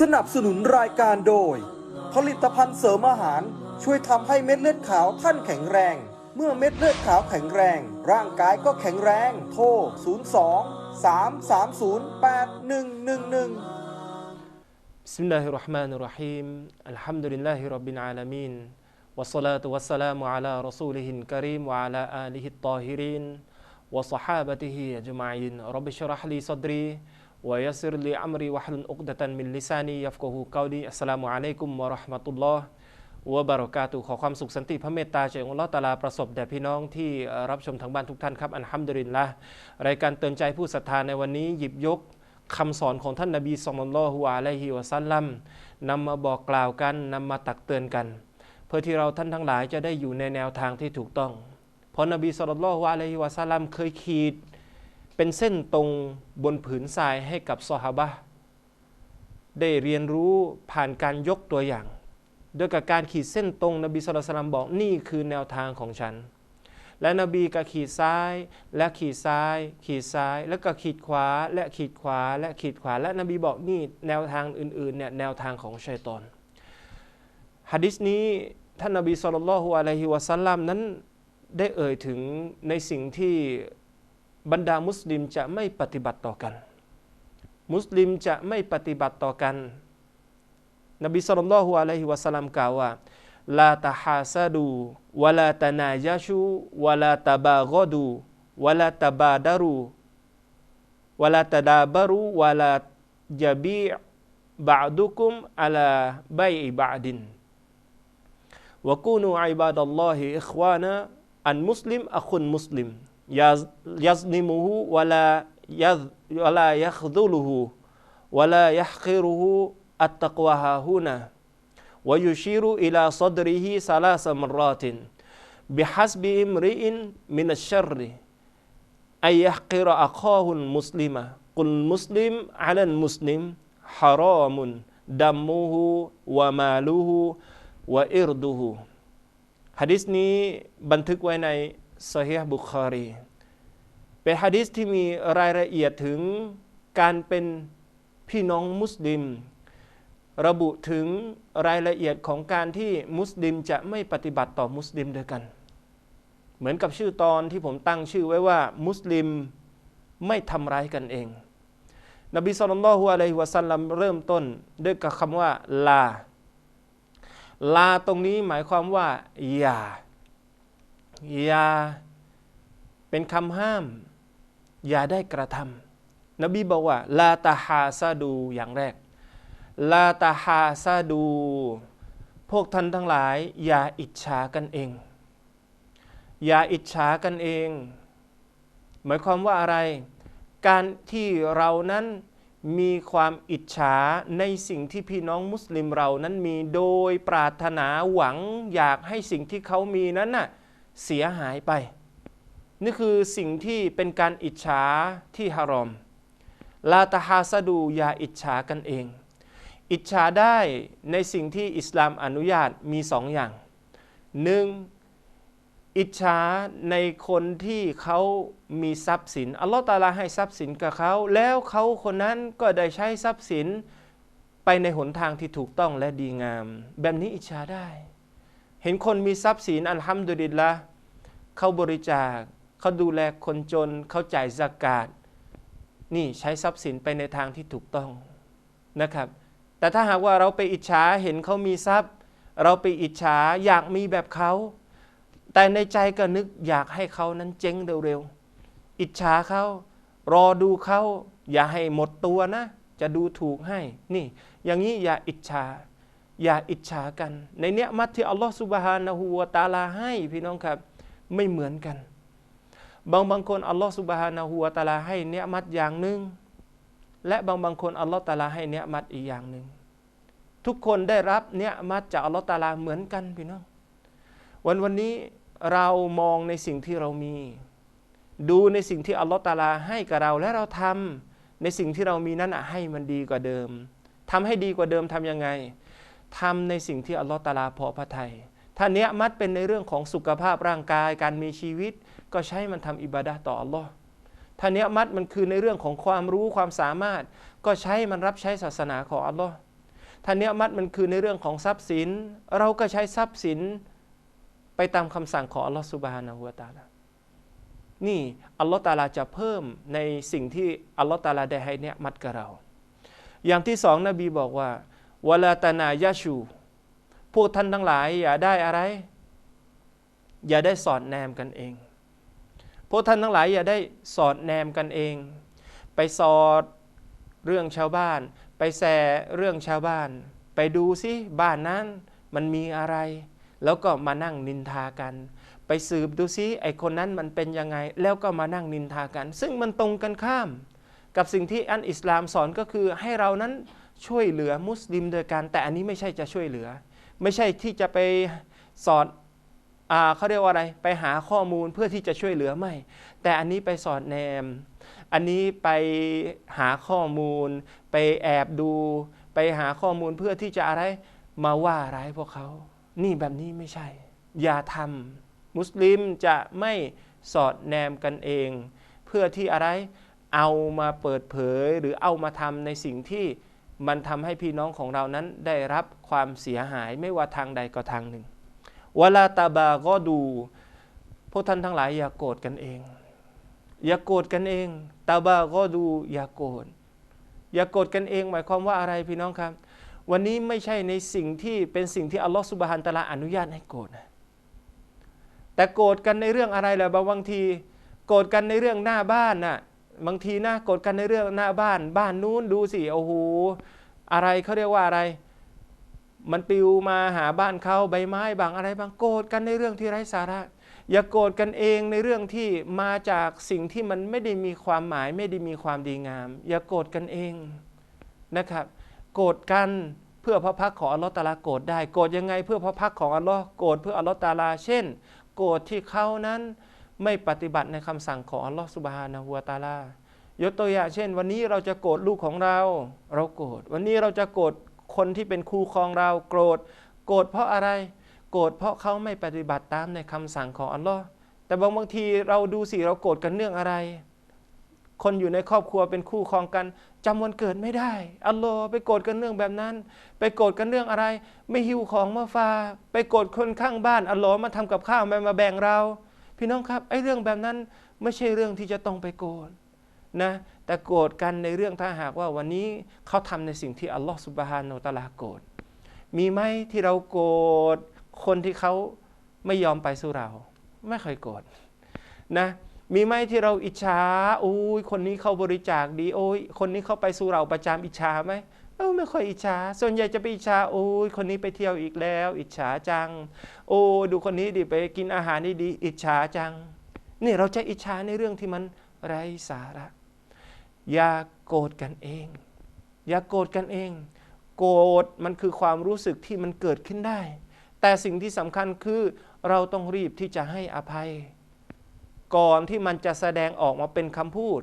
สนับสนุนรายการโดย ผลิตภัณฑ์เสริมอาหาร ช่วยทำให้เม็ดเลือดขาวท่านแข็งแรง เมื่อเม็ดเลือดขาวแข็งแรง ร่างกายก็แข็งแรง โทร 02 330 8111 بسم الله الرحمن الرحيم الحمد لله رب العالمين والصلاة والسلام على رسوله الكريم وعلى آله الطاهرين وصحابته أجمعين رب اشرح لي صدري ويسر لي أمري واحلل عقدة من لساني يفقه قولي السلام عليكم ورحمة الله วะบารอกาตุขอความสุขสันติพระเมตตาจากอัลลอฮ์ตะอาลาประสบแด่พี่น้องที่เอ่อรับชมทางบ้านทุกท่านครับ อันฮัมดุลิลละรายการเตือนใจผู้ศรัทธาในวันนี้หยิบยกคำสอนของท่านนบีสุลต่านละฮุอะลัยฮิวะซัลลัมนำมาบอกกล่าวกันนำมาตักเตือนกัน เพื่อที่เราท่านทั้งหลายจะได้อยู่ในแนวทางที่ถูกต้อง เพราะนบีสุลต่านละฮุอะลัยฮิวะซัลลัมเคยขีด เป็นเส้นตรงบนผืนทรายให้กับซอฮาบะได้เรียนรู้ผ่านการยกตัวอย่าง โดยกับการขีดเส้นตรงนบีสุลต่านบอกนี่คือแนวทางของฉัน และนบีก็ขีดซ้าย และขีดซ้าย ขีดซ้าย แล้วก็ขีดขวา และขีดขวา และขีดขวา และนบีบอกนี่แนวทางอื่นๆเนี่ยแนวทางของชัยตอนฮะดิษนี้ท่านนบีสุลต่านละฮุอะลัยฮิวะสัลลัมนั้นได้เอ่ยถึงในสิ่งที่ บรรดามุสลิมจะไม่ปฏิบัติต่อกัน มุสลิมจะไม่ปฏิบัติต่อกัน นบีสุลต่านละฮุอะลัยฮิวะสัลลัมกล่าวว่าลาตาฮาซาดูวะลาตานายาชูวะลาตาบากอดูวะลาตาบาดารูวะลาตาดาบารูวะลาจบีบะดุคุมอัลาบัยบะดินวะกูนูอิบาดัลลอฮิอิควานะอันมุสลิมอัคุนมุสลิม ยัซนิมุฮูวะลายัซวะลายัคดุลุฮูวะลายัฮกิรุฮูอัตตะกวะฮาฮูนะ ويشير إلى صدره ثلاث مرات بحسب امرئ من الشر أن يحقر أخاه المسلم قل مسلم على المسلم حرام دمه وماله وإرده ฮะดิษนี้บันทึกไว้ใน ซอฮีบุคารี เป็นฮะดิษที่มีรายละเอียดถึงการเป็นพี่น้องมุสลิม ระบุถึงรายละเอียดของการที่มุสลิมจะไม่ปฏิบัติต่อมุสลิมด้วยกัน เหมือนกับชื่อตอนที่ผมตั้งชื่อไว้ว่า มุสลิมไม่ทำร้ายกันเอง นบีสุลต่านละฮุอะลัยฮิวะสัลลัมเริ่มต้นด้วยกับคำว่าลา ลาตรงนี้หมายความว่าอย่า อย่าเป็นคำห้าม อย่าได้กระทำนบีบอกว่าลาตาฮาซาดูอย่างแรกลาตาฮาซาดู พวกท่านทั้งหลาย อย่าอิจฉากันเอง อย่าอิจฉากันเอง หมายความว่าอะไร การที่เรานั้นมีความอิจฉาในสิ่งที่พี่น้องมุสลิมเรานั้นมีโดยปรารถนาหวังอยากให้สิ่งที่เขามีนั้นน่ะ เสียหายไป นี่คือสิ่งที่เป็นการอิจฉาที่ฮารอม ลาตาฮาซาดูอย่าอิจฉากันเอง อิจฉาได้ในสิ่งที่อิสลามอนุญาตมีสองอย่างหนึ่งอิจฉาในคนที่เขามีทรัพย์สิน อัลลอฮ์ตาลาให้ทรัพย์สินกับเขา แล้วเขาคนนั้นก็ได้ใช้ทรัพย์สินไปในหนทางที่ถูกต้องและดีงาม แบบนี้อิจฉาได้ เห็นคนมีทรัพย์สินอัลฮัมดุลิลละ เขาบริจาคเขาดูแลคนจนเขาจ่ายสกาดนี่ใช้ทรัพย์สินไปในทางที่ถูกต้องนะครับ แต่ถ้าหากว่าเราไปอิจฉาเห็นเขามีทรัพย์ เราไปอิจฉาอยากมีแบบเขา แต่ในใจก็นึกอยากให้เขานั้นเจ๊งเร็วๆอิจฉาเขารอดูเขาอย่าให้หมดตัวนะ จะดูถูกให้นี่ อย่างนี้อย่าอิจฉาอย่าอิจฉากัน ในเนี้ยมัดที่อัลลอฮฺสุบฮานะฮูวะตะอาลาให้พี่น้องครับ ไม่เหมือนกัน บางบางคนอัลลอฮฺสุบฮานะฮูวตะอาลาให้เนี้ยมัดอย่างหนึ่ง และบางบางคนอัลลอฮฺตะอาลาให้เนี้ยมัดอีกอย่างหนึ่ง ทุกคนได้รับเนี้ยมัดจากอัลลอฮฺตะอาลาเหมือนกันพี่น้อง วันวันนี้เรามองในสิ่งที่เรามี ดูในสิ่งที่อัลลอฮฺตะอาลาให้กับเราและเราทำในสิ่งที่เรามีนั้นให้มันดีกว่าเดิมทำให้ดีกว่าเดิมทำยังไงทำในสิ่งที่อัลลอฮฺตะอาลาพอพระทัย ถ้าเนี้ยมัดเป็นในเรื่องของสุขภาพร่างกายการมีชีวิต ก็ใช้มันทำอิบาดะห์ต่ออัลลอฮ์ถ้าเนี้ยมัดมันคือในเรื่องของความรู้ความสามารถ ก็ใช้มันรับใช้ศาสนาของอัลลอฮ์ถ้าเนียมัดมันคือในเรื่องของทรัพย์สิน เราก็ใช้ทรัพย์สินไปตามคำสั่งของอัลลอฮฺสุบฮานะฮูวะตาลานี่อัลลอฮฺตาลาจะเพิ่มในสิ่งที่อัลลอฮฺตาลาได้ให้เนียมัดกับเรา อย่างที่สองนบีบอกว่าวะลาตานายาชู พวกท่านทั้งหลายอย่าได้อะไร อย่าได้สอดแนมกันเอง พวกท่านทั้งหลายอย่าได้สอดแนมกันเอง ไปสอดเรื่องชาวบ้าน ไปแสเรื่องชาวบ้าน ไปดูซิบ้านนั้นมันมีอะไร แล้วก็มานั่งนินทากัน ไปสืบดูซิไอคนนั้นมันเป็นยังไง แล้วก็มานั่งนินทากัน ซึ่งมันตรงกันข้าม กับสิ่งที่อันอิสลามสอนก็คือให้เรานั้นช่วยเหลือมุสลิมโดยการแต่อันนี้ไม่ใช่จะช่วยเหลือ ไม่ใช่ที่จะไปสอดอ่าเขาเรียกว่าอะไรไปหาข้อมูลเพื่อที่จะช่วยเหลือไม่ แต่อันนี้ไปสอดแนม อันนี้ไปหาข้อมูล ไปแอบดู ไปหาข้อมูลเพื่อที่จะอะไรมาว่าร้ายพวกเขา นี่แบบนี้ไม่ใช่ อย่าทำมุสลิมจะไม่สอดแนมกันเอง เพื่อที่อะไรเอามาเปิดเผยหรือเอามาทำในสิ่งที่ มันทำให้พี่น้องของเรานั้นได้รับความเสียหายไม่ว่าทางใดก็ทางหนึ่งวลาตาบาก็ดู พวกท่านทั้งหลายอย่าโกรธกันเอง อย่าโกรธกันเองตาบาก็ดูอย่าโกรธอย่าโกรธกันเอง หมายความว่าอะไรพี่น้องครับ วันนี้ไม่ใช่ในสิ่งที่เป็นสิ่งที่อัลลอฮฺสุบฮานตะลาอนุญาตให้โกรธนะแต่โกรธกันในเรื่องอะไรล่ะบางที โกรธกันในเรื่องหน้าบ้านน่ะ บางทีนะโกรธกันในเรื่องหน้าบ้าน บ้านนู้นดูสิโอ้โหอะไรเขาเรียกว่าอะไร มันปิวมาหาบ้านเขาใบไม้บางอะไรบางโกรธกันในเรื่องที่ไร้สาระ อย่าโกรธกันเองในเรื่องที่มาจากสิ่งที่มันไม่ได้มีความหมาย ไม่ได้มีความดีงาม อย่าโกรธกันเองนะครับ โกรธกันเพื่อพระพักของอัลลอฮ์ตะอาลาโกรธได้โกรธยังไงเพื่อพระพักของอัลลอฮ์โกรธเพื่ออัลลอฮ์ตะอาลา เช่น โกรธที่เขานั้น ไม่ปฏิบัติในคำสั่งของอัลลอฮ์สุบฮานะฮูวะตะอาลายกตัวอย่างเช่น วันนี้เราจะโกรธลูกของเรา เราโกรธวันนี้เราจะโกรธคนที่เป็นครูครองเราโกรธ โกรธเพราะอะไร โกรธเพราะเขาไม่ปฏิบัติตามในคำสั่งของอัลลอฮ์แต่บางบางทีเราดูสิเราโกรธกันเรื่องอะไร คนอยู่ในครอบครัวเป็นคู่ครองกันจำวันเกิดไม่ได้ อัลลอฮ์ไปโกรธกันเรื่องแบบนั้น ไปโกรธกันเรื่องอะไร ไม่หิวของมาฝาไปโกรธคนข้างบ้านอัลลอฮ์มาทำกับข้าวมามาแบ่งเรา พี่น้องครับไอ้เรื่องแบบนั้นไม่ใช่เรื่องที่จะต้องไปโกรธนะแต่โกรธกันในเรื่องถ้าหากว่าวันนี้เขาทำในสิ่งที่อัลลอฮ์สุบฮานาอัลตะอาลาโกรธมีไหมที่เราโกรธคนที่เขาไม่ยอมไปสู่เรา ไม่เคยโกรธนะมีไหมที่เราอิจฉาโอ้ยคนนี้เขาบริจาคดีโอ้ยคนนี้เขาไปสู่เราประจำอิจฉาไหม เออไม่ค่อยอิจฉา ส่วนใหญ่จะไปอิจฉาโอ้ยคนนี้ไปเที่ยวอีกแล้ว อิจฉาจัง โอ้ดูคนนี้ดิไปกินอาหารดีๆอิจฉาจัง นี่เราจะอิจฉาในเรื่องที่มันไร้สาระ อย่าโกรธกันเอง อย่าโกรธกันเอง โกรธมันคือความรู้สึกที่มันเกิดขึ้นได้ แต่สิ่งที่สำคัญคือเราต้องรีบที่จะให้อภัย ก่อนที่มันจะแสดงออกมาเป็นคำพูด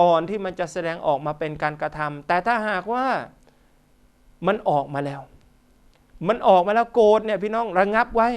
ก่อนที่มันจะแสดงออกมาเป็นการกระทำแต่ถ้าหากว่า มันออกมาแล้ว มันออกมาแล้วโกรธเนี่ยพี่น้องระงับไว้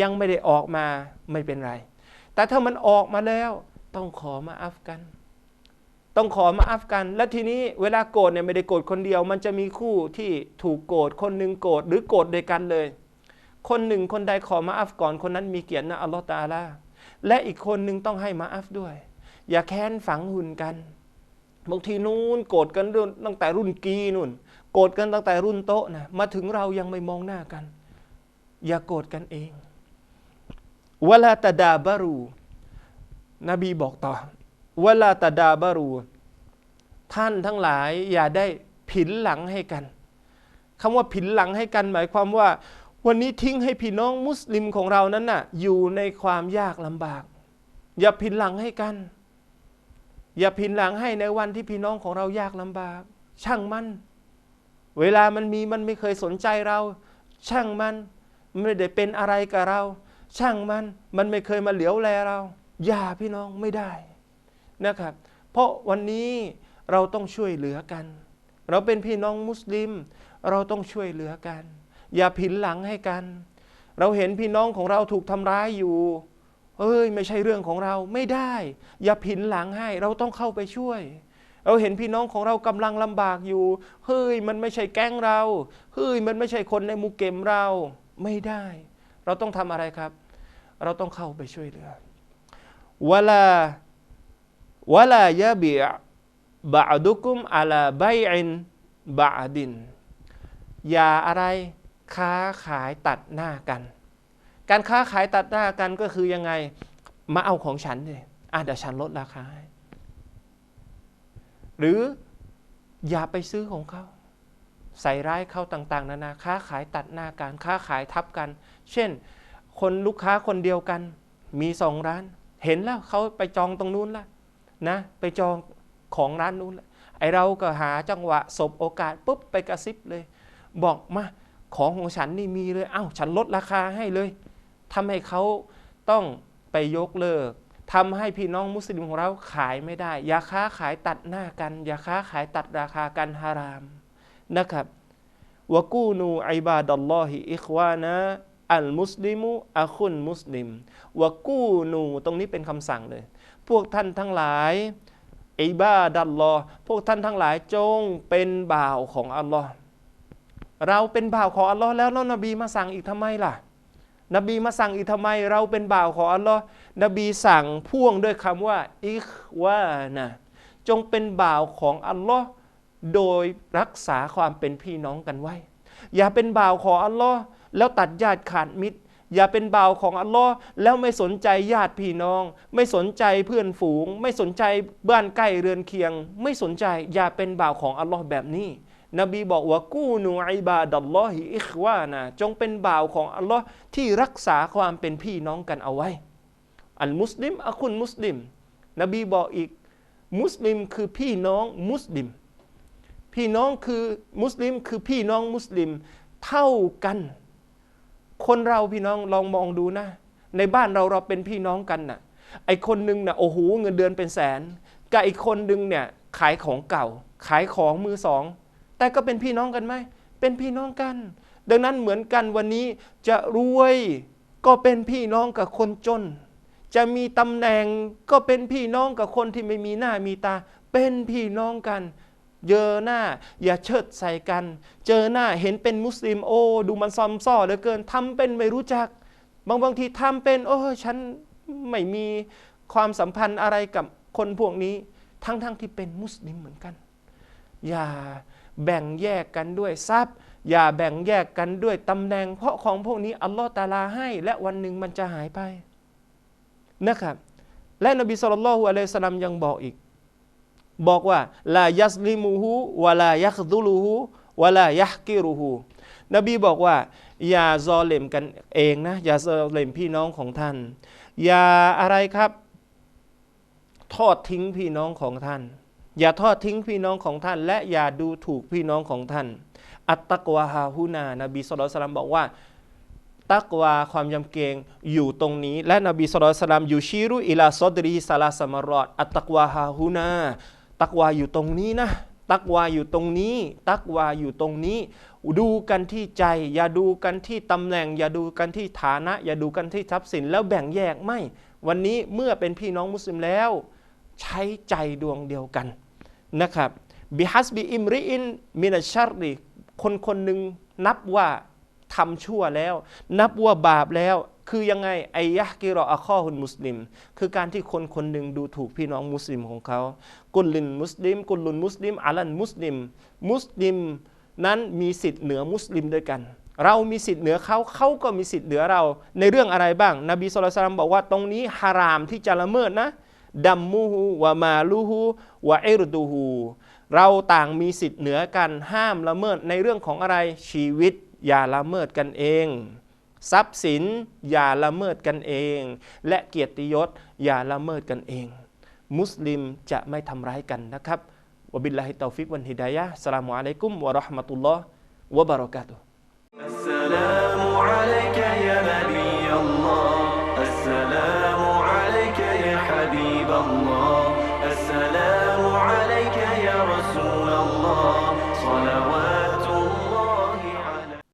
ยังไม่ได้ออกมาไม่เป็นไร แต่ถ้ามันออกมาแล้ว ต้องขอมาอัฟกัน ต้องขอมาอัฟกัน และทีนี้เวลาโกรธเนี่ยไม่ได้โกรธคนเดียว มันจะมีคู่ที่ถูกโกรธคนหนึ่งโกรธหรือโกรธด้วยกันเลย คนหนึ่งคนใดขอมาอัฟก่อนคนนั้นมีเกียรตินะอัลลอฮฺตะอาลาและอีกคนหนึ่งต้องให้มาอัฟด้วย อย่าแค้นฝังหุ่นกันบางทีนู้นโกรธกันตั้งแต่รุ่นกีนู่น โกรธกันตั้งแต่รุ่นโต๊ะนะมาถึงเรายังไม่มองหน้ากัน อย่าโกรธกันเองวลาตดาบารู นบีบอกต่อวลาตดาบารู ท่านทั้งหลายอย่าได้ผินหลังให้กันคำว่าผินหลังให้กันหมายความว่า วันนี้ทิ้งให้พี่น้องมุสลิมของเรานั้นน่ะอยู่ในความยากลำบาก อย่าผินหลังให้กัน อย่าผินหลังให้ในวันที่พี่น้องของเรายากลำบาก ช่างมัน เวลามันมีมันไม่เคยสนใจเรา ช่างมันไม่ได้เป็นอะไรกับเรา ช่างมันมันไม่เคยมาเหลียวแลเรา อย่าพี่น้องไม่ได้นะครับ เพราะวันนี้เราต้องช่วยเหลือกัน เราเป็นพี่น้องมุสลิม เราต้องช่วยเหลือกัน อย่าผินหลังให้กัน เราเห็นพี่น้องของเราถูกทำร้ายอยู่เอ้ยไม่ใช่เรื่องของเราไม่ได้ อย่าผินหลังให้ เราต้องเข้าไปช่วย เราเห็นพี่น้องของเรากำลังลำบากอยู่ เฮ้ยมันไม่ใช่แก๊งเรา เฮ้ยมันไม่ใช่คนในมูเกมเราไม่ได้ เราต้องทำอะไรครับ เราต้องเข้าไปช่วยเหลือวลาวลายะบีบะดุกุมอาลาไบอินบะดิน อย่าอะไรค้าขายตัดหน้ากัน การค้าขายตัดหน้ากันก็คือยังไง มาเอาของฉันเลยอะเดี๋ยวฉันลดราคาให้ หรืออย่าไปซื้อของเขา ใส่ร้ายเขาต่างๆ นานาค้าขายตัดหน้ากันค้าขายทับกัน เช่น คนลูกค้าคนเดียวกันมีสองร้าน เห็นแล้วเขาไปจองตรงนู้นละนะไปจองของร้านนู้นละไอเราก็หาจังหวะสบโอกาสปุ๊บไปกระซิบเลย บอกมาของของฉันนี่มีเลย เอ้า ฉันลดราคาให้เลยทำให้เขาต้องไปยกเลิก ทำให้พี่น้องมุสลิมของเราขายไม่ได้ อย่าค้าขายตัดหน้ากัน อย่าค้าขายตัดราคากันฮารามนะครับวกูนูอิบาดัลลอฮิอิควานะอัลมุสลิมุอะคุนมุสลิมวกูนูตรงนี้เป็นคำสั่งเลย พวกท่านทั้งหลายอิบาดัลลอฮ์พวกท่านทั้งหลายจงเป็นบ่าวของอัลลอฮ์เราเป็นบ่าวของอัลลอฮ์แล้วแล้วนบีมาสั่งอีกทำไมล่ะ นบีมาสั่งอีกทำไม เราเป็นบ่าวของอัลลอฮ์นบีสั่งพ่วงด้วยคำว่าอิควานะจงเป็นบ่าวของอัลลอฮ์โดยรักษาความเป็นพี่น้องกันไว้ อย่าเป็นบ่าวของอัลลอฮ์แล้วตัดญาติขาดมิตร อย่าเป็นบ่าวของอัลลอฮ์แล้วไม่สนใจญาติพี่น้อง ไม่สนใจเพื่อนฝูง ไม่สนใจบ้านใกล้เรือนเคียง ไม่สนใจอย่าเป็นบ่าวของอัลลอฮ์แบบนี้ นบีบอกว่ากูนูอิบาดัลลอฮิอิควานะจงเป็นบ่าวของอัลลอฮ์ที่รักษาความเป็นพี่น้องกันเอาไว้ อัลมุสลิมอะคุณมุสลิม นบีบอกอีก มุสลิมคือพี่น้องมุสลิม พี่น้องคือมุสลิมคือพี่น้องมุสลิมเท่ากัน คนเราพี่น้องลองมองดูนะ ในบ้านเราเราเป็นพี่น้องกันน่ะไอคนหนึงน่ะโอ้โหเงินเดือนเป็นแสนกับอีกคนหนึงเนี่ยขายของเก่า ขายของมือสอง แต่ก็เป็นพี่น้องกันไหม เป็นพี่น้องกัน ดังนั้นเหมือนกันวันนี้จะรวยก็เป็นพี่น้องกับคนจน จะมีตำแหน่งก็เป็นพี่น้องกับคนที่ไม่มีหน้ามีตา เป็นพี่น้องกันเจอหน้าอย่าเชิดใส่กัน เจอหน้าเห็นเป็นมุสลิมโอ้ดูมันซอมซ่อเหลือเกินทำเป็นไม่รู้จัก บางบางทีทำเป็น โอ้ฉันไม่มีความสัมพันธ์อะไรกับคนพวกนี้ ทั้งๆทที่เป็นมุสลิมเหมือนกัน อย่า แบ่งแยกกันด้วยทรัพย์ อย่าแบ่งแยกกันด้วยตำแหน่ง เพราะของพวกนี้อัลลอฮ์ตาลาให้ และวันหนึ่งมันจะหายไปนะครับ และนบีสุลต่านละฮุอะลัยสลามยังบอกอีก บอกว่าลายัสลิมูฮูวะลายัคดุลูฮูวะลายัฮกิรูฮูนบีบอกว่า อย่าซอเลมกันเองนะ อย่าซอเลมพี่น้องของท่าน อย่าอะไรครับ ทอดทิ้งพี่น้องของท่าน อย่าทอดทิ้งพี่น้องของท่าน และอย่าดูถูกพี่น้องของท่าน อัตตะกวาฮาฮูนา นบีสุลต่านบอกว่าตักวาความยำเกรงอยู่ตรงนี้ และนบีสุลต่านอยู่ชีรุอิลาซอดรีซาลาสมารอดอัตตักวาฮาฮูนาตักวาอยู่ตรงนี้นะตักวาอยู่ตรงนี้ ตักวาอยู่ตรงนี้ ดูกันที่ใจ อย่าดูกันที่ตำแหน่ง อย่าดูกันที่ฐานะ อย่าดูกันที่ทรัพย์สินแล้วแบ่งแยกไม่ วันนี้เมื่อเป็นพี่น้องมุสลิมแล้ว ใช้ใจดวงเดียวกัน นะครับบิฮัสบิอิมริอินมินัชชัรดิคนคนหนึ่งนับว่าทำชั่วแล้ว นับว่าบาปแล้ว คือยังไงไอยะกิรออะข้อหุนมุสลิม คือการที่คนคนหนึ่งดูถูกพี่น้องมุสลิมของเขากุลลินมุสลิม กุลลุนมุสลิมอาลันมุสลิม มุสลิมนั้นมีสิทธิ์เหนือมุสลิมด้วยกัน เรามีสิทธิ์เหนือเขาเขาก็มีสิทธิ์เหนือเราในเรื่องอะไรบ้าง นบีสุลต่านบอกว่าตรงนี้ฮารามที่จะละเมิดนะ ดัมมูฮูวะมาลูฮูวะอิรดูฮูเราต่างมีสิทธิ์เหนือกันห้ามละเมิดในเรื่องของอะไรชีวิตอย่าละเมิดกันเอง ทรัพย์สินอย่าละเมิดกันเอง และเกียรติยศอย่าละเมิดกันเอง มุสลิมจะไม่ทำร้ายกันนะครับวบิลลาฮิตาฟิกวันฮิดายะสลามุอะลัยกุมวะราะห์มะตุลลอฮ์วะบารอกาตุฮ์